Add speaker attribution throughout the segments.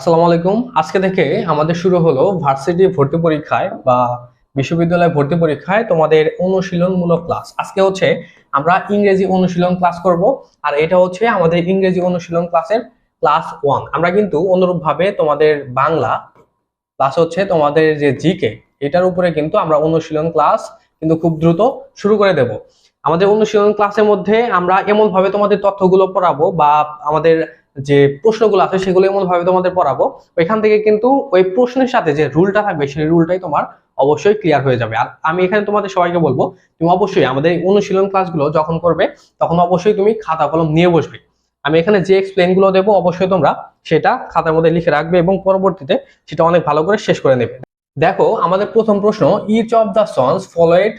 Speaker 1: আসসালামু আলাইকুম। আজকে থেকে আমাদের শুরু হলো ভার্সিটি ভর্তি পরীক্ষায় বা বিশ্ববিদ্যালয় ভর্তি পরীক্ষায় তোমাদের অনুশীলনমূলক ক্লাস। আজকে হচ্ছে আমরা ইংরেজি অনুশীলন ক্লাস করব আর এটা হচ্ছে আমাদের ইংরেজি অনুশীলন ক্লাসের ক্লাস ওয়ান। আমরা কিন্তু অনুরূপভাবে তোমাদের বাংলা ক্লাস হচ্ছে তোমাদের যে জিকে, এটার উপরে কিন্তু আমরা অনুশীলন ক্লাস কিন্তু খুব দ্রুত শুরু করে দেব। আমাদের অনুশীলন ক্লাসের মধ্যে আমরা এমনভাবে তোমাদের তথ্যগুলো পড়াবো বা আমাদের যে প্রশ্নগুলো আছে সেগুলো এমন ভাবে তোমাদের পড়াবো। ওইখান থেকে কিন্তু ওই প্রশ্নের সাথে যে রুলটা থাকবে, সেই রুলটাই তোমার অবশ্যই ক্লিয়ার হয়ে যাবে। আর আমি এখানে তোমাদের সবাইকে বলব, তুমি অবশ্যই আমাদের অনুশীলন ক্লাসগুলো যখন করবে, তখন অবশ্যই তুমি খাতা কলম নিয়ে বসবে। আমি এখানে যে এক্সপ্লেনগুলো দেবো, অবশ্যই তোমরা সেটা খাতার মধ্যে লিখে রাখবে এবং পরবর্তীতে সেটা অনেক ভালো করে শেষ করে নেবে। দেখো, আমাদের প্রথম প্রশ্ন each of the sons followed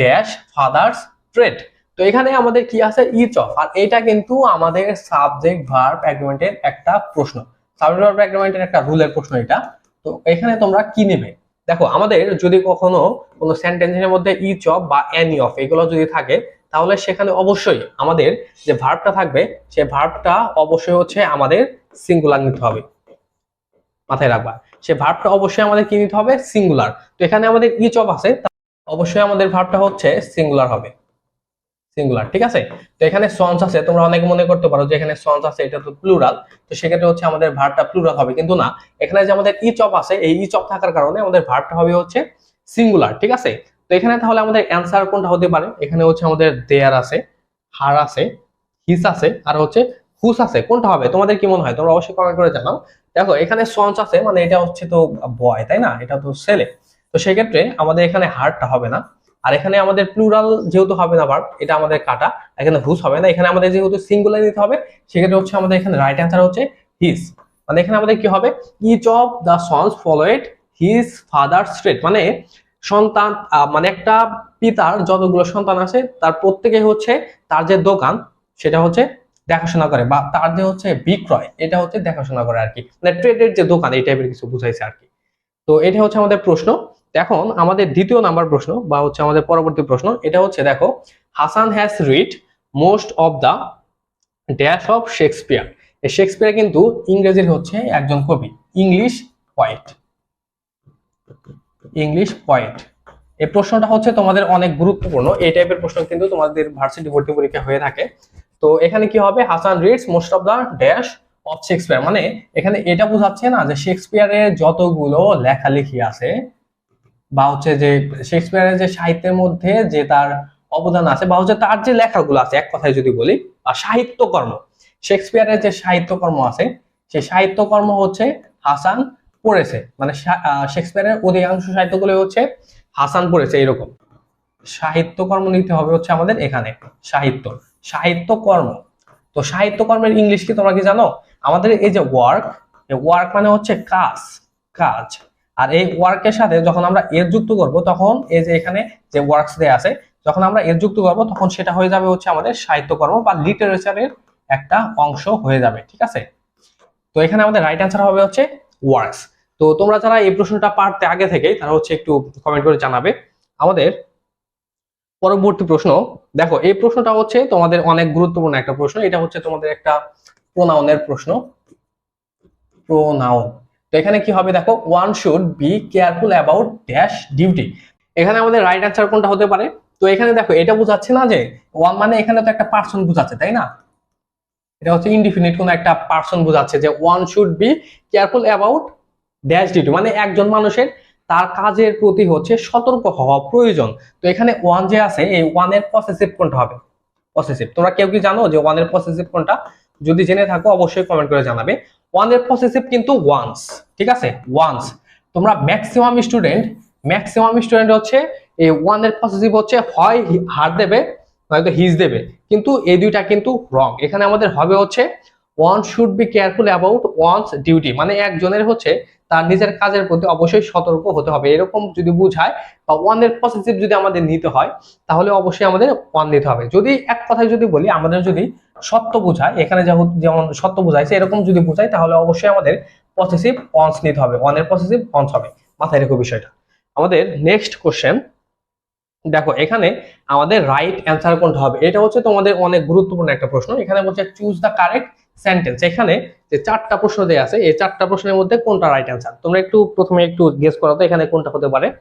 Speaker 1: dash father's trade তো এখানে আমাদের কি আছে? ইচ অফ আর এটা কিন্তু আমাদের সাবজেক্ট ভার্ব অ্যাগ্রিমেন্টের একটা প্রশ্ন। সাবজেক্ট ভার্ব অ্যাগ্রিমেন্টের একটা রুলের প্রশ্ন এটা। তো এখানে তোমরা কি নেবে? দেখো, আমাদের যদি কখনো কোনো সেন্টেন্সের মধ্যে ইচ অফ বা এনি অফ এগুলো যদি থাকে, তাহলে সেখানে অবশ্যই আমাদের যে ভার্বটা থাকবে, সে ভার্বটা অবশ্যই হচ্ছে আমাদের সিঙ্গুলার নিতে হবে। মাথায় রাখবা। সে ভার্বটা অবশ্যই আমাদের কি নিতে হবে? সিঙ্গুলার তো এখানে আমাদের ইচ অফ আছে অবশ্যই আমাদের ভার্বটা হচ্ছে সিঙ্গুলার হবে। সিঙ্গুলার ঠিক আছে? তো এখানে সন্স আছে, তোমরা অনেকে মনে করতে পারো যে এখানে সন্স আছে, এটা তো প্লুরাল তো সেক্ষেত্রে হচ্ছে আমাদের ভার্বটা প্লুরাল হবে। কিন্তু না, এখানে যে আমাদের ইচ অফ আছে, এই ইচ অফ থাকার কারণে আমাদের ভার্বটা হবে হচ্ছে সিঙ্গুলার ঠিক আছে? তো এখানে তাহলে আমাদের অ্যান্সার কোনটা হতে পারে? এখানে হচ্ছে আমাদের দেয়ার আছে হার আছে হিস আছে, আর হচ্ছে হুস আছে, কোনটা হবে? তোমাদের কি মনে হয়? তোমরা অবশ্যই কমেন্ট করে জানাও। দেখো, এখানে সন্স আছে মানে এটা হচ্ছে তো বয় তাই না? এটা তো ছেলে। তো সেক্ষেত্রে আমাদের এখানে হারটা হবে না। আর এখানে আমাদের প্লুরাল যেহেতু হবে না ভার্ব এটা আমাদের কাটা, এখানে হুস হবে না, এখানে আমাদের যেহেতু সিঙ্গুলার নিতে হবে, সেক্ষেত্রে হচ্ছে আমাদের এখানে রাইট অ্যান্সার হচ্ছে হিস মানে এখানে আমাদের কি হবে? Each of the sons followed his father straight মানে সন্তান মানে একটা পিতার যতগুলো সন্তান আছে, তার প্রত্যেকে হচ্ছে তার যে দোকান, সেটা হচ্ছে দেখাশোনা করে বা তার যে হচ্ছে বিক্রয়, এটা হচ্ছে দেখাশোনা করে আর কি। মানে ট্রেডের যে দোকান, এই টাইপের কিছু বুঝাইছে আর কি। তো এটা হচ্ছে আমাদের প্রশ্ন। এখন আমাদের দ্বিতীয় নাম্বার প্রশ্ন বা হচ্ছে আমাদের পরবর্তী প্রশ্ন, এটা হচ্ছে দেখো, Hasan has read most of the dash of Shakespeare Shakespeare কিন্তু ইংরেজির হচ্ছে একজন কবি ইংলিশ পয়েট ইংলিশ পয়েট এই প্রশ্নটা হচ্ছে তোমাদের অনেক গুরুত্বপূর্ণ, এই টাইপের প্রশ্ন কিন্তু তোমাদের ভার্সিটি ভর্তি পরীক্ষা হয়ে থাকে। তো এখানে কি হবে? Hasan reads most of the dash of Shakespeare মানে এখানে এটা বোঝাচ্ছে না যে শেক্সপিয়ারের যতগুলো লেখালেখি আছে বা হচ্ছে যে শেক্সপিয়ারের যে সাহিত্যের মধ্যে যে তার অবদান আছে বা হচ্ছে তার যে লেখাগুলো আছে, এক কথায় যদি বলি, বা সাহিত্যকর্ম শেক্সপিয়ারের যে সাহিত্যকর্ম আছে সেই সাহিত্যকর্ম হচ্ছে হাসান পড়েছে। মানে শেক্সপিয়ারের অধিকাংশ সাহিত্যগুলো হচ্ছে হাসান পড়েছে এরকম। সাহিত্যকর্ম নিতে হবে হচ্ছে আমাদের এখানে, সাহিত্য। সাহিত্যকর্ম। তো সাহিত্যকর্মের ইংলিশ কি তোমরা কি জানো? আমাদের এই যে ওয়ার্ক ওয়ার্ক মানে হচ্ছে কাজ কাজ। আর এই ওয়ার্কের সাথে যখন আমরা এর যুক্ত করব, তখন এই যে এখানে যে ওয়ার্কস দেয়া আছে, যখন আমরা এর যুক্ত করব, তখন সেটা হয়ে যাবে হচ্ছে আমাদের সাহিত্যকর্ম বা লিটারেচারের একটা অংশ হয়ে যাবে, ঠিক আছে? তো এখানে আমাদের রাইট অ্যান্সার হবে হচ্ছে ওয়ার্কস তো তোমরা যারা এই প্রশ্নটা পারতে আগে থেকেই, তারা হচ্ছে একটু কমেন্ট করে জানাবে। আমাদের পরবর্তী প্রশ্ন, দেখো, এই প্রশ্নটা হচ্ছে তোমাদের অনেক গুরুত্বপূর্ণ একটা প্রশ্ন, এটা হচ্ছে তোমাদের একটা প্রোনাউনের প্রশ্ন। প্রোনাউন তো এখানে কি হবে দেখো? One should be careful about dash duty এখানে আমাদের রাইট অ্যান্সার কোনটা হতে পারে? তো এখানে দেখো, এটা বোঝাচ্ছে না যে ওয়ান মানে এখানে তো একটা পার্সন বোঝাচ্ছে, তাই না? এটা হচ্ছে ইনডিফিনিট কোন একটা পার্সন বোঝাচ্ছে যে one should be careful about dash duty মানে একজন মানুষের তার কাজের প্রতি হচ্ছে সতর্ক হওয়া প্রয়োজন। তো এখানে ওয়ান যে আছে, এই ওয়ানের পসেসিভ কোনটা হবে? পসেসিভ তোমরা কেউ কি জানো যে ওয়ানের পসেসিভ কোনটা? যদি জেনে থাকো, অবশ্যই কমেন্ট করে জানাবে। ওয়ানের পসেসিভ কিন্তু ওয়ান্স ঠিক আছে? ওয়ান্স তোমরা ম্যাক্সিমাম স্টুডেন্ট ম্যাক্সিমাম স্টুডেন্ট হচ্ছে, এই ওয়ানের পসেসিভ হচ্ছে, হয় হার দেবে, নয়তো হিজ দেবে। কিন্তু এই দুইটা কিন্তু রং এখানে আমাদের হবে হচ্ছে one should be careful about one's duty মানে একজনের হচ্ছে, তার নিজের কাজের প্রতি অবশ্যই সতর্ক হতে হবে। এরকম যদি বুঝায়, বা ওয়ানের পসেসিভ যদি আমাদের নিতে হয়, তাহলে অবশ্যই আমাদের ওয়ান নিতে হবে। যদি এক কথায় যদি বলি, আমাদের যদি সত্য বোঝায়, এখানে যেমন- সত্য বোঝাইছে এরকম যদি বোঝায়, তাহলে অবশ্যই আমাদের পসেসিভ ওয়ান্স নিতে হবে। ওয়ানের পসেসিভ ওয়ান্স হবে। মাথায় রেখো বিষয়টা। আমাদের নেক্সট কোশ্চেন দেখো, এখানে আমাদের রাইট অ্যান্সার কোনটা হবে? এটা হচ্ছে তোমাদের অনেক গুরুত্বপূর্ণ একটা প্রশ্ন। এখানে বলছে চুজ দ্য কারেক্ট সেন্টেন্স এখানে যে চারটা প্রশ্ন দেওয়া আছে, এই চারটা প্রশ্নের মধ্যে কোনটা রাইট অ্যান্সার তোমরা একটু প্রথমে একটু গেস করো তো এখানে কোনটা হতে পারে?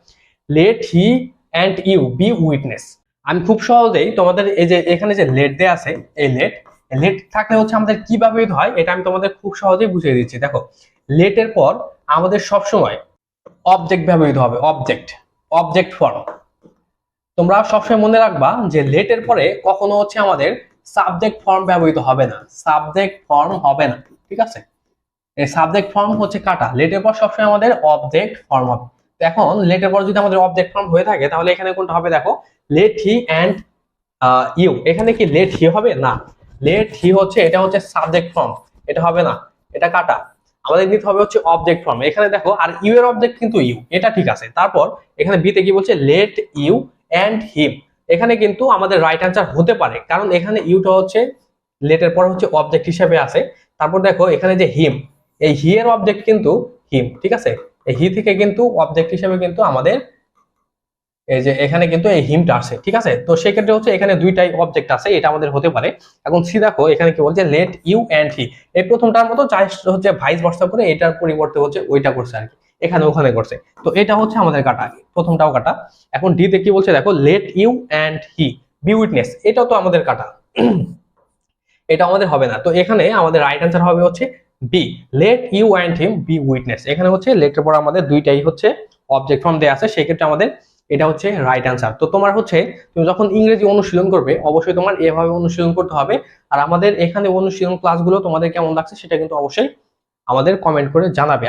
Speaker 1: Let he and you be witness আমি খুব সহজেই তোমাদের এই যে, এখানে যে লেট দেয়া আছে, এই লেট লেট থাকলে হচ্ছে আমাদের কীভাবে হয়, এটা আমি তোমাদের খুব সহজেই বুঝিয়ে দিচ্ছি। দেখো লেটের পর আমাদের সব সময় অবজেক্ট ব্যবহৃত হবে অবজেক্ট অবজেক্ট ফর্ম তোমরা সবসময় মনে রাখবা যে লেটের পরে কখনো হচ্ছে আমাদের সাবজেক্ট ফর্ম ব্যবহৃত হবে না। সাবজেক্ট ফর্ম হবে না, ঠিক আছে? এই সাবজেক্ট ফর্ম হচ্ছে কাটা। লেটের পর সবসময় আমাদের অবজেক্ট ফর্ম হবে। এখন লেটের পর যদি আমাদের অবজেক্ট ফর্ম হয়ে থাকে, তাহলে এখানে কোনটা হবে দেখো? লেট হি অ্যান্ড ইউ এখানে কি লেট হি হবে? না। লেট হি হচ্ছে, এটা হচ্ছে সাবজেক্ট ফর্ম এটা হবে না, এটা কাটা। আমাদের নিতে হবে হচ্ছে অবজেক্ট ফর্ম এখানে দেখো, আর ইউ এর অবজেক্ট কিন্তু ইউ এটা ঠিক আছে। তারপর এখানে বিতে কি বলছে লেট ইউ অ্যান্ড হিম এখানে কিন্তু আমাদের রাইট অ্যান্সার হতে পারে, কারণ এখানে ইউটা হচ্ছে লেটের পর হচ্ছে অবজেক্ট হিসেবে আছে। তারপর দেখো, এখানে যে হিম এই হি এর অবজেক্ট কিন্তু হিম ঠিক আছে? এই হি থেকে কিন্তু অবজেক্ট হিসেবে কিন্তু আমাদের এই যে এখানে কিন্তু এই হিমটা আছে ঠিক আছে? তো সেক্ষেত্রে হচ্ছে এখানে দুইটাই অবজেক্ট আছে এটা আমাদের হতে পারে। এখন সি দেখো, এখানে কি বলছে লেট ইউ অ্যান্ড হি এই প্রথমটার মতো জাস্ট হচ্ছে ভাইস বর্ষা করে এটার পরিবর্তে হচ্ছে ওইটা করছে আর কি। এখানে ওখানে করছে। তো এটা হচ্ছে আমাদের কাটা, প্রথমটাও কাটা। এখন ডি তে কি বলছে দেখো let you and he be witness এটাও তো আমাদের কাটা। এটা আমাদের হবে না। তো এখানে আমাদের রাইট অ্যান্সার হবে হচ্ছে B let you and him be witness এখানে হচ্ছে লেটের পর আমাদের দুইটাই হচ্ছে অবজেক্ট ফর্ম দেওয়া আছে। সেক্ষেত্রে আমাদের এটা হচ্ছে রাইট অ্যান্সার তো তোমার হচ্ছে, তুমি যখন ইংরেজি অনুশীলন করবে, অবশ্যই তোমার এভাবে অনুশীলন করতে হবে। আর আমাদের এখানে অনুশীলন ক্লাসগুলো তোমাদের কেমন লাগছে সেটা কিন্তু অবশ্যই আমাদের কমেন্ট করে জানাবে।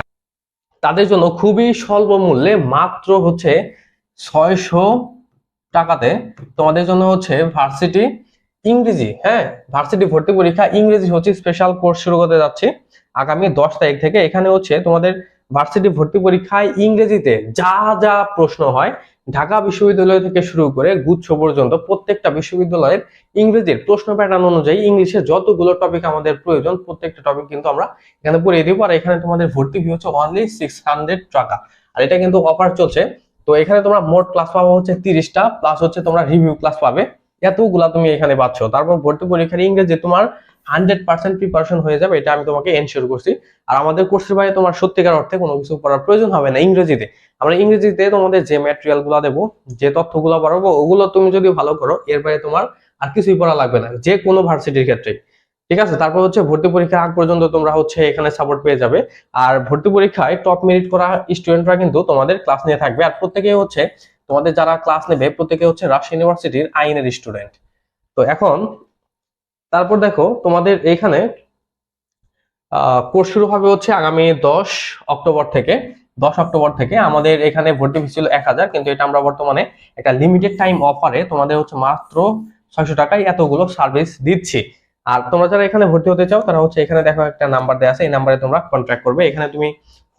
Speaker 1: তাদের জন্য খুবই স্বল্প মূল্যে মাত্র হচ্ছে ছয়শো টাকাতে তোমাদের জন্য হচ্ছে ভার্সিটি ইংরেজি হ্যাঁ ভার্সিটি ভর্তি পরীক্ষা ইংরেজি হচ্ছে স্পেশাল কোর্স শুরু করতে যাচ্ছে। আগামী দশ তারিখ থেকে এখানে হচ্ছে তোমাদের ভার্সিটি ভর্তি পরীক্ষায় ইংরেজিতে যা যা প্রশ্ন হয়, ঢাকা বিশ্ববিদ্যালয় থেকে শুরু করে গুচ্ছ পর্যন্ত প্রত্যেকটা বিশ্ববিদ্যালয়ের ইংরেজির প্রশ্ন প্যাটার্ন অনুযায়ী ইংলিশে যতগুলো টপিক আমাদের প্রয়োজন, প্রত্যেকটা টপিক কিন্তু আমরা এখানে পড়িয়ে দিব। আর এখানে তোমাদের ভর্তি ফি হচ্ছে অনলি সিক্স হান্ড্রেড টাকা। আর এটা কিন্তু অফার চলছে। তো এখানে তোমরা মোট ক্লাস পাবো হচ্ছে তিরিশটা প্লাস হচ্ছে তোমরা রিভিউ ক্লাস পাবে। এতগুলা তুমি এখানে পাচ্ছ। তারপর ভর্তি পরীক্ষার ইংরেজি তোমার হান্ড্রেড পার্সেন্ট প্রিপারেশন হয়ে যাবে, এটা আমি তোমাকে এনশিওর করছি। আর আমাদের কোর্সের বাইরে তোমার সত্যিকার অর্থে কোনো কিছু পড়ার প্রয়োজন হবে না ইংরেজিতে। আমরা ইংরেজিতে তোমাদের যে ম্যাটেরিয়ালগুলো দেবো, যে তথ্যগুলো পারব ওগুলো তুমি যদি ভালো করো, এর বাইরে তোমার আর কিছুই পড়া লাগবে না, যে কোনো ভার্সিটির ক্ষেত্রে। ঠিক আছে? তারপর হচ্ছে ভর্তি পরীক্ষা আগ পর্যন্ত তোমরা হচ্ছে এখানে সাপোর্ট পেয়ে যাবে। আর ভর্তি পরীক্ষায় টপ মেরিট করা স্টুডেন্টরা কিন্তু তোমাদের ক্লাস নিয়ে থাকবে। আর প্রত্যেকে হচ্ছে তোমাদের যারা ক্লাস নেবে, প্রত্যেকে হচ্ছে রাজশাহী ইউনিভার্সিটির আইনের স্টুডেন্ট তো এখন, তারপর দেখো, তোমাদের এখানে কোর্স শুরু হবে হচ্ছে আগামী দশ অক্টোবর থেকে। দশ অক্টোবর থেকে আমাদের এখানে ভর্তি ফি ছিল এক হাজার, কিন্তু এটা আমরা বর্তমানে একটা লিমিটেড টাইম অফারে তোমাদের হচ্ছে মাত্র ছয়শো টাকায় এতগুলো সার্ভিস দিচ্ছি। আর তোমরা যারা এখানে ভর্তি হতে চাও, তারা হচ্ছে এখানে দেখো একটা নাম্বার দেওয়া আছে, এই নাম্বারে তোমরা কন্ট্যাক্ট করবে। এখানে তুমি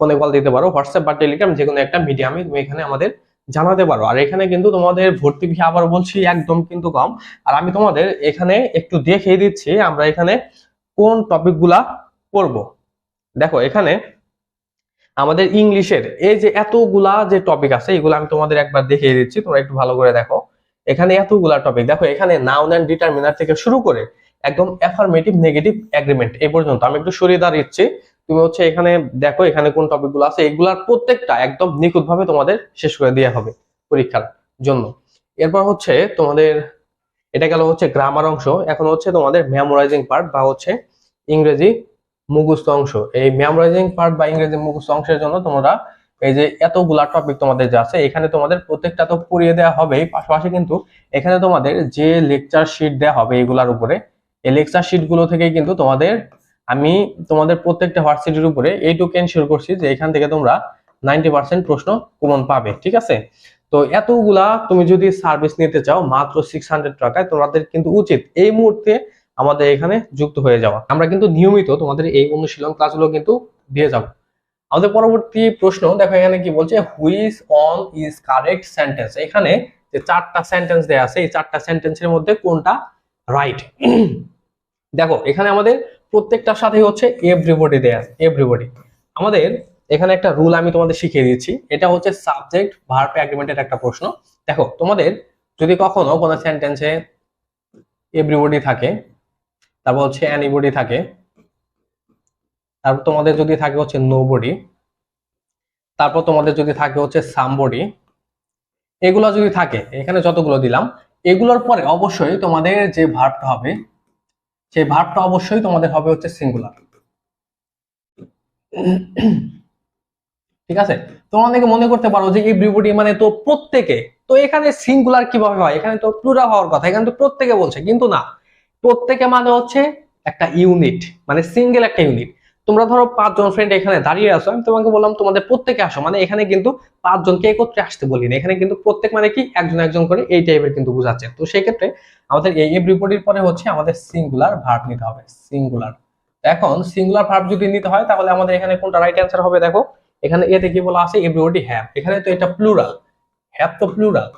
Speaker 1: ফোনে কল দিতে পারো হোয়াটসঅ্যাপ বা টেলিগ্রাম যে কোনো একটা মিডিয়ামে তুমি এখানে আমাদের জানাতে পারো। আর এখানে কিন্তু তোমাদের ভর্তি ফি আবার বলছি, একদম কিন্তু কম। আর আমি তোমাদের এখানে একটু দেখিয়ে দিচ্ছি, আমরা এখানে কোন টপিকগুলা পড়ব দেখো, এখানে আমাদের ইংলিশের এই যে এতগুলা যে টপিক আছে, এগুলো আমি তোমাদের একবার দেখিয়ে দিচ্ছি, তোমরা একটু ভালো করে দেখো। এখানে এতগুলা টপিক দেখো, এখানে নাউন অ্যান্ড ডিটারমিনার থেকে শুরু করে একদম অ্যাফার্মেটিভ নেগেটিভ এগ্রিমেন্ট এই পর্যন্ত। আমি একটু সরিয়ে দাঁড়িয়েছি তুমি হচ্ছে এখানে দেখো এখানে কোন টপিকগুলো আছে, এগুলার প্রত্যেকটা একদম নিখুঁতভাবে তোমাদের শেষ করে দেওয়া হবে পরীক্ষার জন্য। এরপর হচ্ছে তোমাদের, এটা গেল হচ্ছে গ্রামার অংশ, এখন হচ্ছে তোমাদের মেমোরাইজিং পার্ট বা হচ্ছে ইংরেজি মুখস্থ অংশ। এই মেমোরাইজিং পার্ট বা ইংরেজি মুখস্থ অংশের জন্য তোমরা এই যে এতগুলা টপিক তোমাদের যে আছে, এখানে তোমাদের প্রত্যেকটা তো পড়িয়ে দেওয়া হবে পাশাপাশি কিন্তু এখানে তোমাদের যে লেকচার শিট দেওয়া হবে এগুলার উপরে, এই লেকচার শিটগুলো থেকেই কিন্তু তোমাদের আমি তোমাদের প্রত্যেকটা ভার্সিটির উপরে এইটুকু এনশিওর করছি যে এখান থেকে তোমরা নাইনটি পার্সেন্ট প্রশ্ন কমন পাবে, ঠিক আছে? তো এতগুলা তুমি যদি সার্ভিস নিতে চাও, মাত্র সিক্স হান্ড্রেড টাকায় তোমাদের কিন্তু উচিত এই মুহূর্তে আমাদের এখানে যুক্ত হয়ে যাওয়া। আমরা কিন্তু নিয়মিত তোমাদের এই অনুশীলন ক্লাসগুলো কিন্তু দিয়ে যাব। আমাদের পরবর্তী প্রশ্ন, দেখো এখানে কি বলছে which one is correct sentence এখানে যে চারটা সেন্টেন্স দেয়া আছে, এই চারটা সেন্টেন্সের মধ্যে কোনটা রাইট দেখো, এখানে আমাদের প্রত্যেকটার সাথে হচ্ছে এভরিবডি দেয়া এভরিবডি আমাদের এখানে একটা রুল আমি তোমাদের শিখিয়ে দিচ্ছি। এটা হচ্ছে সাবজেক্ট ভার্ব অ্যাগ্রিমেন্টের একটা প্রশ্ন। দেখো, তোমাদের যদি কখনো কোনো সেন্টেন্সে এভরিবডি থাকে, তারপর হচ্ছে অ্যানিবডি থাকে, তারপর তোমাদের যদি থাকে হচ্ছে নো বডি তারপর তোমাদের যদি থাকে হচ্ছে সামবডি এগুলো যদি থাকে, এখানে যতগুলো দিলাম, এগুলোর পরে অবশ্যই তোমাদের যে ভার্বটা হবে সেই ভার্বটা অবশ্যই তোমাদের হবে হচ্ছে সিঙ্গুলার ঠিক আছে? তোমরা অনেকে মনে করতে পারো যে এভরিবডি মানে তো প্রত্যেকে, তো এখানে সিঙ্গুলার কীভাবে হয়? এখানে তো প্লুরাল হওয়ার কথা, এখানে তো প্রত্যেকে বলছে, কিন্তু না। প্রত্যেকে মানে হচ্ছে একটা ইউনিট মানে সিঙ্গেল একটা ইউনিট তোমরা ধরো পাঁচজন ফ্রেন্ড এখানে দাঁড়িয়ে আসো আমি তোমাকে বললাম তোমাদের প্রত্যেকে আসো মানে এখানে কিন্তু পাঁচজনকে একত্রে আসতে বলি না এখানে কিন্তু প্রত্যেক মানে কি একজন একজন করে এই টাইপের কিন্তু বোঝাচ্ছে। তো সেই ক্ষেত্রে আমাদের এই এভরিবডির পরে হচ্ছে আমাদের সিঙ্গুলার ভার্ব নিতে হবে সিঙ্গুলার এখন সিঙ্গুলার ভার্ব যদি নিতে হয়, তাহলে আমাদের এখানে কোনটা রাইট অ্যান্সার হবে দেখো, এখানে এতে কি বলা আছে এভরিবডি হ্যাভ এখানে তো এটা প্লুরাল হ্যাভ তো প্লুরাল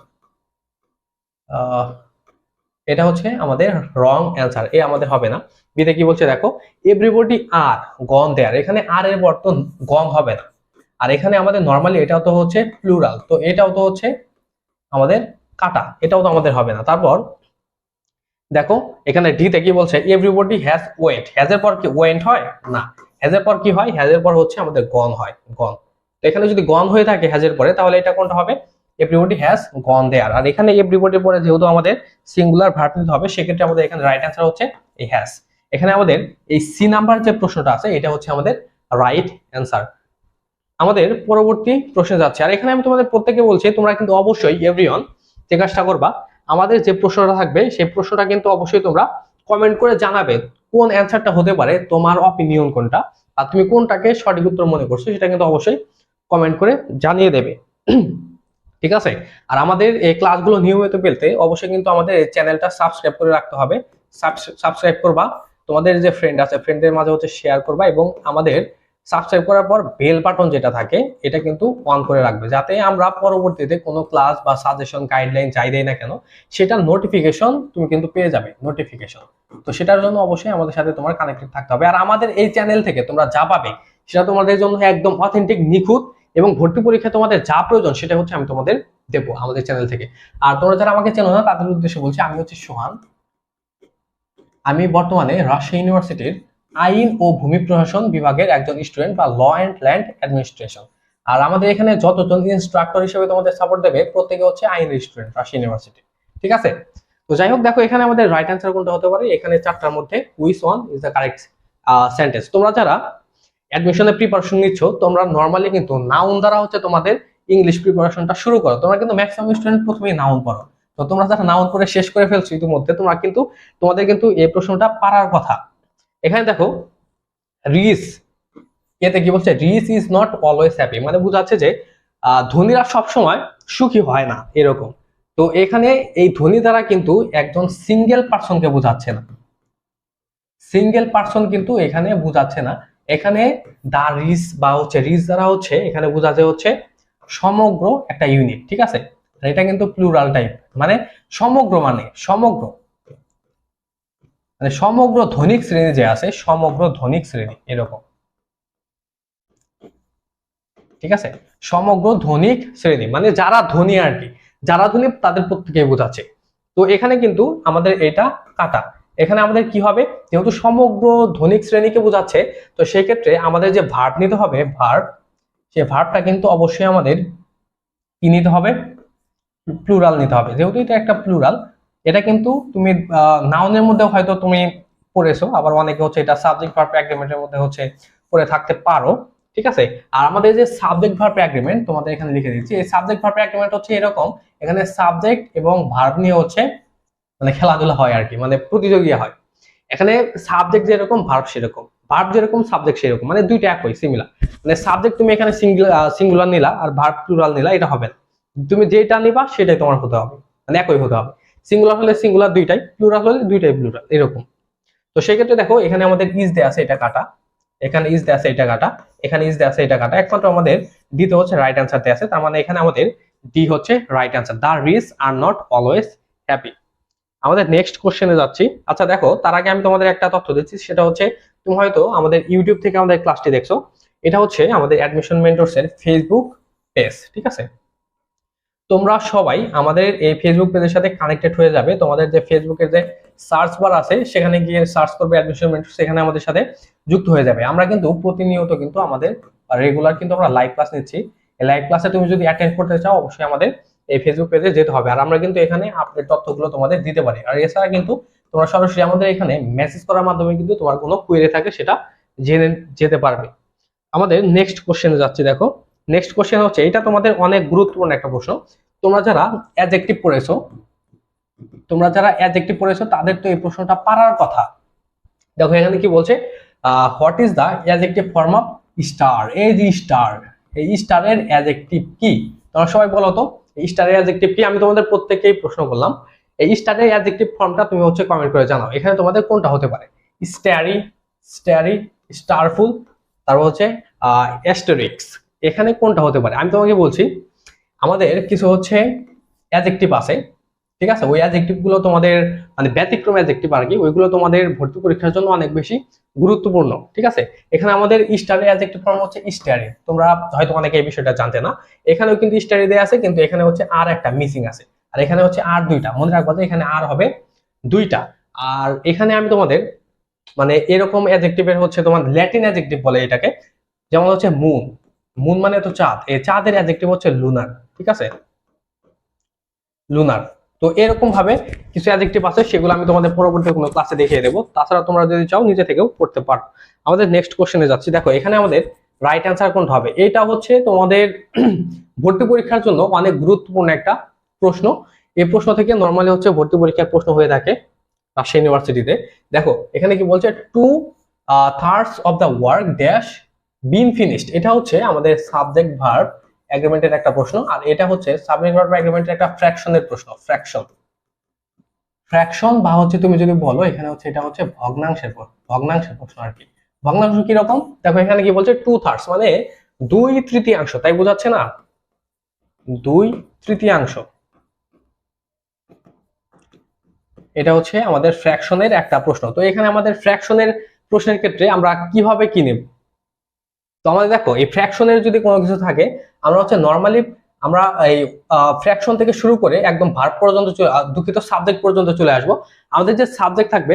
Speaker 1: এটা হচ্ছে আমাদের রং অ্যান্সার এ আমাদের হবে না। বিতে কি বলছে দেখো এভরিবডি আর গন দেয়ার এখানে আর এর বর্তন গন হবে না। আর এখানে আমাদের নর্মালি এটাও তো হচ্ছে প্লুরাল তো এটাও তো হচ্ছে আমাদের কাটা, এটাও তো আমাদের হবে না। তারপর দেখো, এখানে ডিতে কি বলছে এভরিবডি হ্যাজ ওয়েট হ্যাজ এর পর কি ওয়েন্ট হয়? না। হ্যাজ এর পর কি হয়? হ্যাজ এর পর হচ্ছে আমাদের গন হয় গন এখানে যদি গন হয়ে থাকে হ্যাজ এর পরে, তাহলে এটা কোনটা হবে? এভরিবডি হ্যাজ গন দেয়ার আর এখানে এভরিবডির পরে যেহেতু আমাদের সিঙ্গুলার ভার্ব নিতে হবে, সেক্ষেত্রে আমাদের এখানে রাইট অ্যান্সার হচ্ছে এই হ্যাজ এখানে আমাদের এই সি নাম্বার যে প্রশ্নটা আছে, এটা হচ্ছে আমাদের রাইট অ্যান্সার আমাদের পরবর্তী প্রশ্নে যাচ্ছে, আর এখানে আমি তোমাদের প্রত্যেকে বলছি, তোমরা কিন্তু অবশ্যই এভরিওয়ান যে কাজটা করবা, আমাদের যে প্রশ্নটা থাকবে, সেই প্রশ্নটা কিন্তু অবশ্যই তোমরা কমেন্ট করে জানাবে, কোন অ্যান্সারটা হতে পারে, তোমার অপিনিয়ন কোনটা, আর তুমি কোনটাকে সঠিক উত্তর মনে করছ, সেটা কিন্তু অবশ্যই কমেন্ট করে জানিয়ে দেবে। ঠিক আছে? আর আমাদের এই ক্লাসগুলো নিয়মিত পেতে অবশ্যই কিন্তু আমাদের চ্যানেলটা সাবস্ক্রাইব করে রাখতে হবে। সাবস্ক্রাইব করবা, তোমাদের যে ফ্রেন্ড আছে ফ্রেন্ডদের মাঝে হচ্ছে শেয়ার করবা এবং আমাদের সাবস্ক্রাইব করার পর বেল বাটন যেটা থাকে, এটা কিন্তু অন করে রাখবে। যাতে আমরা পরবর্তীতে কোনো ক্লাস বা সাজেশন গাইডলাইন চাই দেই না কেন সেটার নোটিফিকেশন তুমি কিন্তু পেয়ে যাবে নোটিফিকেশন তো সেটার জন্য অবশ্যই আমাদের সাথে তোমার কানেক্টেড থাকতে হবে। আর আমাদের এই চ্যানেল থেকে তোমরা যা পাবে, সেটা তোমাদের জন্য একদম অথেন্টিক নিখুঁত এবং ভর্তি পরীক্ষায় তোমাদের যা প্রয়োজন সেটা হচ্ছে আমি তোমাদের দেবো আমাদের চ্যানেল থেকে। আর তোমরা যারা আমাকে চেনো না, তাদের উদ্দেশ্যে বলছি, আমি হচ্ছে সোহান। আমি বর্তমানে রাজশাহী ইউনিভার্সিটির আইন ও ভূমি প্রশাসন বিভাগের একজন স্টুডেন্ট বা ল অ্যান্ড ল্যান্ড অ্যাডমিনিস্ট্রেশন আর আমাদের এখানে যতজন ইনস্ট্রাক্টর হিসেবে তোমাদের সাপোর্ট দেবে, প্রত্যেকে হচ্ছে আইনের স্টুডেন্ট রাজশাহী ইউনিভার্সিটি ঠিক আছে? তো যাই হোক, দেখো, এখানে আমাদের রাইট অ্যান্সার কোনটা হতে পারে? এখানে চারটার মধ্যে which one is the correct sentence তোমরা যারা অ্যাডমিশনের প্রিপারেশন নিচ্ছ, তোমরা নর্মালি কিন্তু নাউন দ্বারা হচ্ছে তোমাদের ইংলিশ প্রিপারেশনটা শুরু করো। তোমরা কিন্তু ম্যাক্সিমাম স্টুডেন্ট প্রথমেই নাউন পড়ো। তো তোমরা যারা নাউন পড়ে শেষ করে ফেলছো ইতিমধ্যে, তোমরা কিন্তু, তোমাদের কিন্তু এই প্রশ্নটা পারার কথা। এখানে দেখো, রিস, এতে কি বলছে? Rich is not always happy মানে বোঝাচ্ছে যে ধনীরা সবসময় সুখী হয় না, এরকম। তো এখানে এই ধনী দ্বারা কিন্তু একজন সিঙ্গেল পার্সনকে বোঝাচ্ছে না। সিঙ্গেল পার্সন কিন্তু এখানে বোঝাচ্ছে না। এখানে দা রিস বা হচ্ছে রিস দ্বারা হচ্ছে, এখানে বোঝাচ্ছে হচ্ছে সমগ্র একটা ইউনিট ঠিক আছে? এটা কিন্তু প্লুরাল টাইপ মানে সমগ্র মানে সমগ্র। মানে সমগ্র ধনিক শ্রেণি যে আছে, সমগ্র ধনিক শ্রেণি, এরকম। ঠিক আছে? সমগ্র ধনিক শ্রেণি মানে যারা ধনী আর কি, যারা ধনী তাদের প্রত্যেকে বোঝাচ্ছে। তো এখানে কিন্তু আমাদের এটা কাটা। এখানে আমাদের কি হবে? যেহেতু সমগ্র ধনিক শ্রেণীকে বোঝাচ্ছে, তো সেই ক্ষেত্রে আমাদের যে ভার্ব নিতে হবে ভার্ব সে ভার্বটা কিন্তু অবশ্যই আমাদের কি নিতে হবে? প্লুরাল নিতে হবে। যেহেতু এটা একটা প্লুরাল এটা কিন্তু তুমি নাউনের মধ্যে হয়তো তুমি পড়েছো, আবার অনেকে হচ্ছে এটা সাবজেক্ট ভার্ব অ্যাগ্রিমেন্টের মধ্যে হচ্ছে পড়ে থাকতে পারো, ঠিক আছে? আর আমাদের যে সাবজেক্ট ভার্ব অ্যাগ্রিমেন্ট তোমাদের এখানে লিখে দিচ্ছি। এই সাবজেক্ট ভার্ব অ্যাগ্রিমেন্ট হচ্ছে এরকম, এখানে সাবজেক্ট এবং ভার্ব নিয়ে হচ্ছে মানে খেলাধুলা হয় আর কি মানে প্রতিযোগিতা হয়। এখানে সাবজেক্ট যেরকম ভার্ব সেরকম। ভার্ব যেরকম সাবজেক্ট সেরকম মানে দুইটা একই সিমিলার মানে সাবজেক্ট তুমি এখানে সিঙ্গুলার নিলা আর ভার্ব প্লুরাল নিলা, এটা হবে না। তুমি যেটা নিবা, সেটাই তোমার হতে হবে। মানে একই হতে হবে। সিঙ্গুলার হলে সিঙ্গুলার দুইটাই প্লুরাল হলে দুইটাই প্লুরাল এরকম। তো সেই ক্ষেত্রে দেখো, এখানে আমাদের ইজ দেয়া আছে, এটা কাটা। এখানে ইজ দেয়া আছে, এটা কাটা। এখানে ইজ দেয়া আছে, এটা কাটা। একমাত্র আমাদের ডিতে হচ্ছে রাইট অ্যান্সার দেয়া আছে। তার মানে এখানে আমাদের ডি হচ্ছে right answer the rich are not always happy আমাদের নেক্সট কোশ্চেনে যাচ্ছি। আচ্ছা দেখো, তার আগে আমি তোমাদের একটা তথ্য দিচ্ছি, সেটা হচ্ছে, তুমি হয়তো আমাদের ইউটিউব থেকে আমাদের ক্লাসটি দেখছ। এটা হচ্ছে আমাদের অ্যাডমিশন মেন্টরস এর ফেসবুক পেজ ঠিক আছে? তোমরা সবাই আমাদের এই ফেসবুক পেজের সাথে কানেক্টেড হয়ে যাবে। তোমাদের যে ফেসবুকের যে সার্চ বার আছে, সেখানে গিয়ে সার্চ করবে অ্যাডমিশন মেন্টর সেখানে আমাদের সাথে যুক্ত হয়ে যাবে। আমরা কিন্তু প্রতিনিয়ত কিন্তু আমাদের রেগুলার কিন্তু আমরা লাইভ ক্লাস নিচ্ছি। লাইভ ক্লাসে তুমি যদি অ্যাটেন্ড করতে চাও, অবশ্যই আমাদের এই ফেসবুক পেজে যেতে হবে। আর আমরা কিন্তু এখানে আপডেট তথ্যগুলো তোমাদের দিতে পারি। আর এছাড়া কিন্তু তোমরা সরাসরি আমাদের এখানে মেসেজ করার মাধ্যমে কিন্তু তোমার কোনো কোয়েরি থাকে সেটা জেনে যেতে পারবে। আমাদের নেক্সট কোশ্চেনে যাচ্ছি দেখো। নেক্সট কোশ্চেন হচ্ছে, এটা তোমাদের অনেক গুরুত্বপূর্ণ একটা প্রশ্ন। তোমরা যারা অ্যাডজেক্টিভ পড়েছো, তোমরা যারা অ্যাডজেক্টিভ পড়েছো, তাদের তো এই প্রশ্নটা পারার কথা। দেখো, এখানে কি বলছে what is the adjective form of star এই যে স্টার এই স্টারের অ্যাডজেক্টিভ কি? তোমরা সবাই বলো তো, এই স্টারের অ্যাডজেক্টিভ কি? আমি তোমাদের প্রত্যেকেই প্রশ্ন করলাম। এই স্টারের অ্যাডজেক্টিভ ফর্মটা তুমি হচ্ছে কমেন্ট করে জানাও। এখানে তোমাদের কোনটা হতে পারে? স্ট্যারি স্ট্যারি স্টারফুল তারপর হচ্ছে অ্যাস্টেরিক্স এখানে কোনটা হতে পারে? আমি তোমাকে বলছি, আমাদের কিছু হচ্ছে অ্যাডজেক্টিভ আছে। ঠিক আছে? ওই অ্যাডজেক্টিভগুলো তোমাদের মানে ব্যতিক্রম অ্যাডজেক্টিভ আর কি, ওইগুলো তোমাদের ভর্তি পরীক্ষার জন্য অনেক বেশি গুরুত্বপূর্ণ, ঠিক আছে? এখানে আমাদের স্টারের অ্যাডজেক্টিভ ফর্ম হচ্ছে স্টারে তোমরা হয়তো অনেকে এই বিষয়টা জানতে না। এখানেও কিন্তু স্টারে দেয়া আছে, কিন্তু এখানে হচ্ছে আর একটা মিসিং আছে। আর এখানে হচ্ছে আর দুইটা, মনে রাখব যে এখানে আর হবে দুইটা। আর এখানে আমি তোমাদের মানে এরকম অ্যাডজেক্টিভের হচ্ছে তোমার ল্যাটিন অ্যাডজেক্টিভ বলে এটাকে, যেমন হচ্ছে মুন মুন মানে তো চাঁদ, এই চাঁদের অ্যাডজেক্টিভ হচ্ছে লুনার ঠিক আছে? লুনার তো এরকম ভাবে কিছু অ্যাডজেক্টিভ আছে, সেগুলো আমি তোমাদের পরবর্তী কোনো ক্লাসে দেখিয়ে দেবো। তাছাড়া তোমরা যদি চাও, নিজে থেকেও পড়তে পারো। আমাদের নেক্সট কোশ্চেনে যাচ্ছি। দেখো, এখানে আমাদের রাইট অ্যান্সার কোনটা হবে? এটা হচ্ছে তোমাদের ভর্তি পরীক্ষার জন্য অনেক গুরুত্বপূর্ণ একটা প্রশ্ন। এই প্রশ্ন থেকে নর্মালি হচ্ছে ভর্তি পরীক্ষার প্রশ্ন হয়ে থাকে রাজশাহী ইউনিভার্সিটিতে দেখো, এখানে কি বলছে? Two thirds of the work dash been finished এটা হচ্ছে আমাদের সাবজেক্ট ভার্ব অ্যাগ্রিমেন্টের একটা প্রশ্ন। আর এটা হচ্ছে সাবজেক্ট ভার্ব অ্যাগ্রিমেন্টের একটা ফ্র্যাকশনের প্রশ্ন ফ্র্যাকশন ফ্র্যাকশন বা হচ্ছে তুমি যদি বলো, এখানে হচ্ছে এটা হচ্ছে ভগ্নাংশের ভগ্নাংশের প্রশ্ন আর কি। ভগ্নাংশ কি রকম দেখো এখানে কি বলছে টু থার্ডস মানে দুই তৃতীয়াংশ, তাই বোঝাচ্ছে না? দুই তৃতীয়াংশ। এটা হচ্ছে আমাদের ফ্র্যাকশনের একটা প্রশ্ন। তো এখানে আমাদের ফ্র্যাকশনের প্রশ্নের ক্ষেত্রে আমরা কীভাবে কি নেব? তো আমাদের দেখো, এই ফ্র্যাকশনের যদি কোনো কিছু থাকে, আমরা হচ্ছে নর্মালি আমরা এই ফ্র্যাকশন থেকে শুরু করে একদম ভার্ব পর্যন্ত দুঃখিত সাবজেক্ট পর্যন্ত চলে আসব। আমাদের যে সাবজেক্ট থাকবে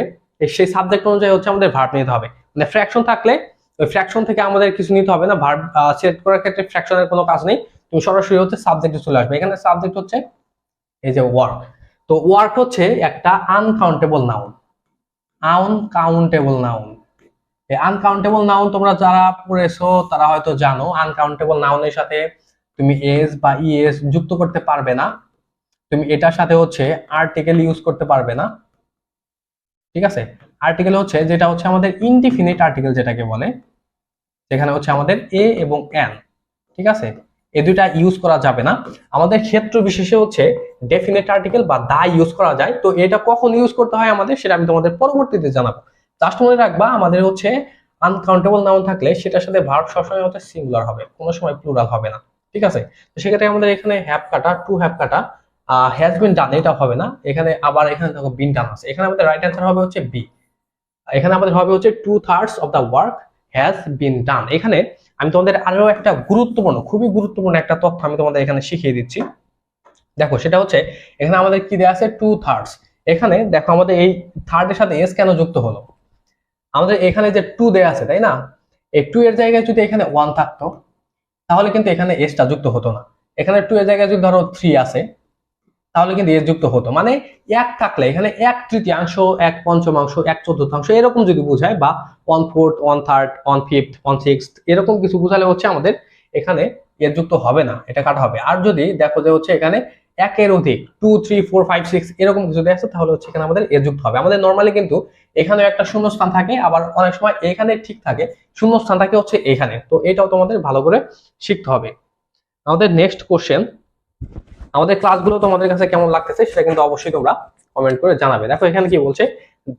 Speaker 1: সেই সাবজেক্ট অনুযায়ী হচ্ছে আমাদের ভার্ব নিতে হবে। মানে ফ্র্যাকশন থাকলে, ওই ফ্র্যাকশন থেকে আমাদের কিছু নিতে হবে না ভার্ব সিলেক্ট করার ক্ষেত্রে ফ্র্যাকশনের কোনো কাজ নেই। তুমি সরাসরি হচ্ছে সাবজেক্টে চলে আসবে। এখানে সাবজেক্ট হচ্ছে এই যে ওয়ার্ক তো ওয়ার্ক হচ্ছে একটা uncountable noun uncountable noun uncountable noun তোমরা যারা পড়েছো, তারা হয়তো জানো আনকাউন্টেবল নাউনের সাথে তুমি এস বা ইএস যুক্ত করতে পারবে না। তুমি এটার সাথে হচ্ছে আর্টিকেল ইউজ করতে পারবে না। ঠিক আছে? আর্টিকেল হচ্ছে, যেটা হচ্ছে আমাদের ইনডিফিনিট আর্টিকেল যেটাকে বলে, যেখানে হচ্ছে আমাদের এ এবং এন ঠিক আছে? এই দুইটা ইউজ করা যাবে না। আমাদের ক্ষেত্র বিশেষে হচ্ছে ডেফিনেট আর্টিকেল বা দা ইউজ করা যায়। তো এটা কখন ইউজ করতে হয় আমাদের, সেটা আমি তোমাদের পরবর্তীতে জানাব। জাস্ট মনে রাখবা, আমাদের হচ্ছে আনকাউন্টেবল নাউন থাকলে সেটার সাথে ভার্ব সবসময় হচ্ছে সিঙ্গুলার হবে, কোনো সময় প্লুরাল হবে না, ঠিক আছে? তো সেক্ষেত্রে আমাদের এখানে হ্যাপ কাটা টু হ্যাপ কাটা হ্যাজ বিন ডান এটা হবে না, এখানে আবার এখানে দেখো বিন ডান আছে, এখানে আমাদের রাইট অ্যান্সার হবে হচ্ছে বি এখানে আমাদের হবে হচ্ছে two thirds of the work has been done এখানে আমি তোমাদের আরও একটা গুরুত্বপূর্ণ, খুবই গুরুত্বপূর্ণ একটা তথ্য আমি তোমাদের এখানে শিখিয়ে দিচ্ছি, দেখো সেটা হচ্ছে এখানে আমাদের কি দেওয়া আছে টু থার্ডস এখানে দেখো আমাদের এই থার্ডের সাথে এস কেন যুক্ত হলো আমাদের এখানে যে টু দেয়া আছে, তাই না? এই টু এর জায়গায় যদি এখানে ওয়ান থাকতো, তাহলে কিন্তু এখানে এসটা যুক্ত হতো না। এখানে টু এর জায়গায় যদি ধরো থ্রি আছে, তাহলে কিন্তু এস যুক্ত হতো। মানে এক থাকলে, এখানে এক তৃতীয়াংশ, এক পঞ্চমাংশ, এক চতুর্থাংশ, এরকম যদি বোঝায় বা one fourth one third one fifth one six এরকম কিছু বোঝালে হচ্ছে আমাদের এখানে এর যুক্ত হবে না, এটা কাটা হবে। আর যদি দেখো যে হচ্ছে এখানে একের অধিক two three four five six এরকম কিছু দেখছে তাহলে হচ্ছে এখানে আমাদের এর যুক্ত হবে। আমাদের নর্মালি কিন্তু এখানেও একটা শূন্য স্থান থাকে, আবার অনেক সময় এখানে ঠিক থাকে শূন্য স্থান থাকে হচ্ছে এখানে। তো এটাও তোমাদের ভালো করে শিখতে হবে। আমাদের নেক্সট কোশ্চেন আমাদের ক্লাসগুলো তোমাদের কাছে কেমন লাগতেছে সেটা কিন্তু অবশ্যই তোমরা কমেন্ট করে জানাবে। দেখো, এখানে কি বলছে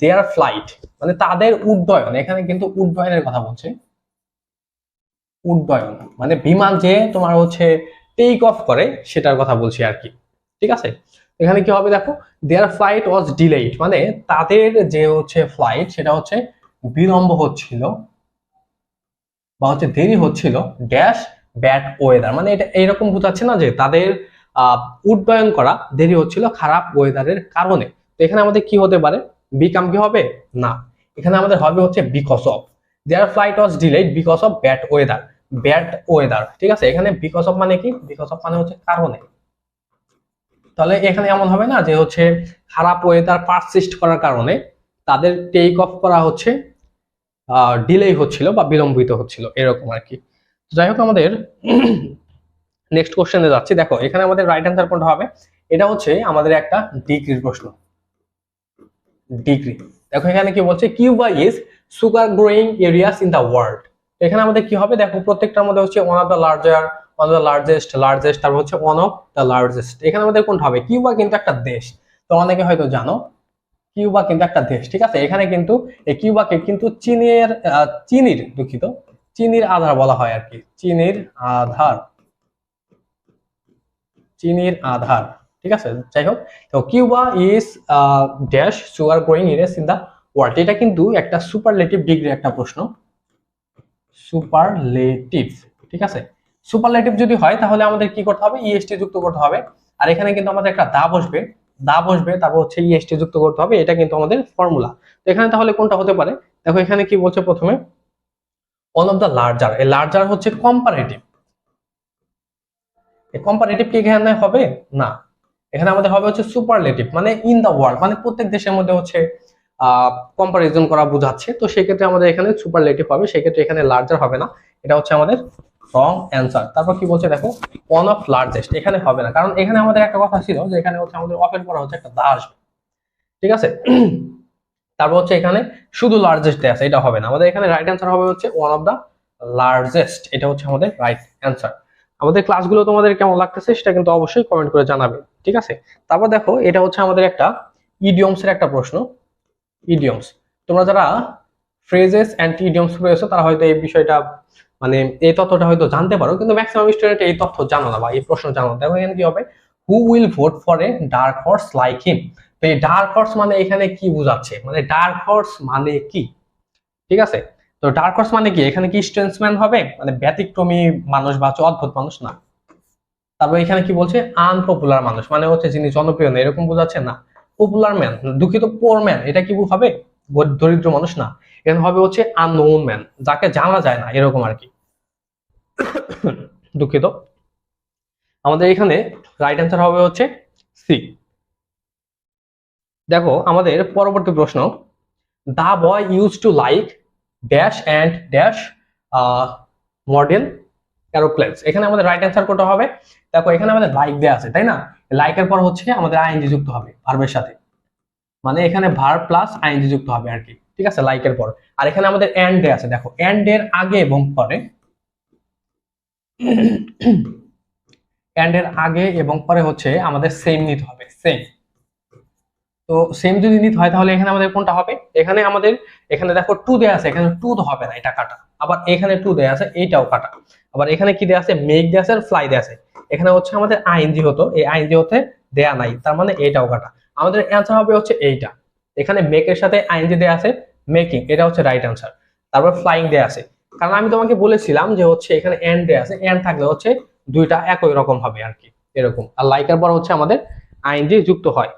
Speaker 1: দেয়ার ফ্লাইট মানে তাদের উড্ডয়ন, এখানে কিন্তু উড্ডয়নের কথা বলছে। উড্ডয়ন মানে বিমান যে তোমার হচ্ছে টেক অফ করে, সেটার কথা বলছি আর কি। ঠিক আছে? এখানে কি হবে দেখো দেয়ার ফ্লাইট ওয়াজ ডিলেইড মানে তাদের যে হচ্ছে ফ্লাইট সেটা হচ্ছে বিলম্ব হচ্ছিল বা হচ্ছে দেরি হচ্ছিল ড্যাশ ব্যাড ওয়েদার মানে এটা এইরকম বোঝাচ্ছে না যে তাদের উড্ডয়ন করা দেরি হচ্ছিল খারাপ ওয়েদারের কারণে। তো এখানে আমাদের কি হতে পারে? বিকাম কি হবে? না। এখানে আমাদের হবে হচ্ছে because of their flight was delayed because of bad weather bad weather ঠিক আছে? এখানে বিকজ অফ মানে কি? বিকজ অফ মানে হচ্ছে কারণে। তাহলে এখানে এমন হবে না যে হচ্ছে খারাপ ওয়েদার পারসিস্ট করার কারণে তাদের টেক অফ করা হচ্ছে ডিলে হচ্ছিল বা বিলম্বিত হচ্ছিল, এরকম আর কি যাই হোক আমাদের নেক্সট কোশ্চেনে যাচ্ছি। দেখো, এখানে আমাদের রাইট অ্যান্সার কোনটা হবে? এটা হচ্ছে আমাদের একটা ডিগ্রির প্রশ্ন। ডিগ্রি দেখো এখানে কি বলছে Cuba is sugar growing areas in the world এখানে আমাদের কি হবে? দেখো, প্রত্যেকটার মধ্যে হচ্ছে one of the larger of the largest largest তারপর হচ্ছে ওয়ান অফ দ্য লার্জেস্ট এখানে আমাদের কোনটা হবে? কিউবা কিন্তু একটা দেশ। তো অনেকে হয়তো জানো, কিউবা কিন্তু একটা দেশ, ঠিক আছে? এখানে কিন্তু, এই কিউবাকে কিন্তু চীনের চিনির দুঃখিত, চিনির আধার বলা হয় আর কি। চিনির আধার। চিনির আধার, ঠিক আছে? যাই হোক, তো Cuba is dash sugar growing areas in the world এটা কিন্তু একটা সুপারলেটিভ ডিগ্রি একটা প্রশ্ন। সুপারলেটিভ ঠিক আছে? সুপারলেটিভ যদি হয়, তাহলে আমাদের কি করতে হবে? ইএসটি যুক্ত করতে হবে। আর এখানে কিন্তু আমাদের একটা দা বসবে। দা বসবে, তারপর হচ্ছে ইএসটি যুক্ত করতে হবে। এটা কিন্তু আমাদের ফর্মুলা তো এখানে তাহলে কোনটা হতে পারে? দেখো, এখানে কি বলছে প্রথমে? ওয়ান অফ দ্য লার্জার এই লার্জার হচ্ছে কম্পারেটিভ কম্পারেটিভ কি এখানে হবে? না। এখানে আমাদের হবে হচ্ছে সুপারলেটিভ মানে ইন দা ওয়ার্ল্ড মানে প্রত্যেক দেশের মধ্যে হচ্ছে কম্পারিজন করা বোঝাচ্ছে। তো সেক্ষেত্রে আমাদের এখানে সুপারলেটিভ হবে, সেক্ষেত্রে এখানে লার্জার হবে না। এটা হচ্ছে আমাদের রং অ্যান্সার তারপর কি বলছে দেখো ওয়ান অফ লার্জেস্ট এখানে হবে না। কারণ এখানে আমাদের একটা কথা ছিল যে এখানে হচ্ছে আমাদের অফের করা হচ্ছে একটা দা আসবে। ঠিক আছে? তারপর হচ্ছে এখানে শুধু লার্জেস্ট আছে, এটা হবে না। আমাদের এখানে রাইট অ্যান্সার হবে হচ্ছে ওয়ান অফ দা লার্জেস্ট এটা হচ্ছে আমাদের রাইট অ্যান্সার আমাদের ক্লাসগুলো তোমাদের কেমন লাগতেছে সেটা কিন্তু অবশ্যই কমেন্ট করে জানাবে। ঠিক আছে? তারপর দেখো, এটা হচ্ছে আমাদের একটা ইডিয়মস এর একটা প্রশ্ন। ইডিয়মস তোমরা যারা ফ্রেজেস অ্যান্ড ইডিয়মস রয়েছে তারা হয়তো এই বিষয়টা মানে এই তথ্যটা হয়তো জানতে পারো, কিন্তু ম্যাক্সিমাম স্টুডেন্ট এই তথ্য জানো না বা এই প্রশ্ন জানো দেখো এখানে কি হবে? Who will vote for a dark horse like him তো এই ডার্ক হর্স মানে এখানে কি বোঝাচ্ছে? মানে ডার্ক হর্স মানে কি? ঠিক আছে? তো ডার্ক হর্স মানে কি? এখানে কি স্ট্রেন্সম্যান হবে? মানে ব্যতিক্রমী মানুষ বা অদ্ভুত মানুষ? না। তারপর এখানে কি বলছে? আনপপুলার মানুষ। মানে হচ্ছে যিনি জনপ্রিয় না, এরকম বোঝাচ্ছে না। পপুলার ম্যান দুঃখিত পোর ম্যান এটা কি হবে? দরিদ্র মানুষ না। এখানে হবে হচ্ছে আননোন ম্যান যাকে জানা যায় না, এরকম আর কি। দুঃখিত। আমাদের এখানে রাইট অ্যান্সার হবে হচ্ছে সি দেখো, আমাদের পরবর্তী প্রশ্ন। The boy use to like dash and dash model aeroplanes এখানে আমাদের রাইট অ্যান্সার কোনটা হবে? দেখো, এখানে আমাদের লাইক দেয়া আছে, তাই না? লাইকের পর হচ্ছে আমাদের আইএনজি যুক্ত হবে ভার্বের সাথে। মানে এখানে ভার্ব প্লাস আইএনজি যুক্ত হবে আর কি। ঠিক আছে লাইকের পর। আর এখানে আমাদের এন্ড দেয়া আছে। দেখো অ্যান্ড এর আগে এবং পরে এন্ড এর আগে এবং পরে হচ্ছে আমাদের সেম নিতে হবে সেম তো সেম যদি নিতে হয় তাহলে এখানে আমাদের কোনটা হবে? এখানে আমাদের, এখানে দেখো টু দেয়া আছে, এখানে টু হবে না এটা কাটা। আবার এখানে টু দেয়া আছে এইটাও কাটা। আবার এখানে কি দেয়া আছে? মেক দেয়া আছে ফ্লাই দেয়া আছে। এখানে হচ্ছে আমাদের আইএনজি হতো এই আইএনজি হতে দেয়া নাই, তার মানে এইটাও কাটা। আমাদের অ্যান্সার হবে হচ্ছে এইটা। এখানে মেকের সাথে আইএনজি দেয়া আছে মেকিং এটা হচ্ছে রাইট অ্যান্সার তারপর ফ্লাইং দেয়া আছে। কারণ আমি তোমাকে বলেছিলাম যে হচ্ছে এখানে দেয়া আছে। এন্ড থাকলে হচ্ছে দুইটা একই রকম হবে আর কি, এরকম। আর লাইকার পর হচ্ছে আমাদের আইএনজি যুক্ত হয়।